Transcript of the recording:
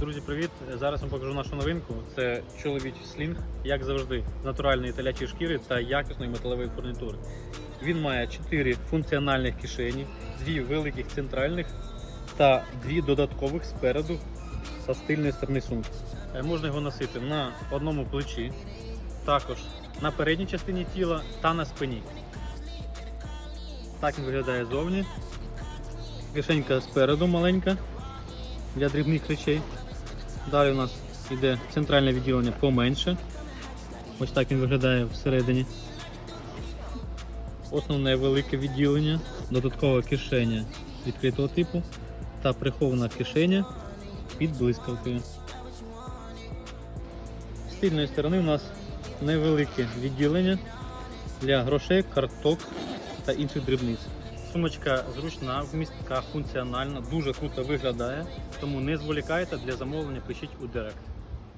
Друзі, привіт! Зараз вам покажу нашу новинку. Це чоловічий слінг, як завжди, з натуральної телячої шкіри та якісної металевої фурнітури. Він має 4 функціональних кишені, дві великих центральних та дві додаткових спереду з стильної сторони сумки. Е, Можна його носити на одному плечі, також на передній частині тіла та на спині. Так він виглядає зовні. Кишенька спереду маленька для дрібних речей. Далі у нас йде центральне відділення поменше. Ось так він виглядає всередині. Основне велике відділення, додаткова кишеня відкритого типу та прихована кишеня під блискавкою. З тильної сторони у нас невелике відділення для грошей, карток та інших дрібниць. Сумочка зручна, вмістка, функціональна, дуже круто виглядає, тому не зволікайте для замовлення пишіть у директ.